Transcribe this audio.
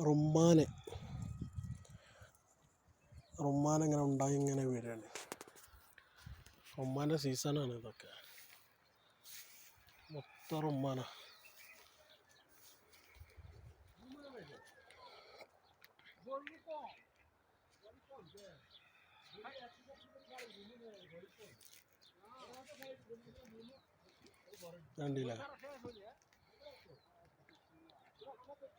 Rommane, Rommane nggak ada yang ngene biarin, Rommana sih sana nih kak, utar Rommana. Nggak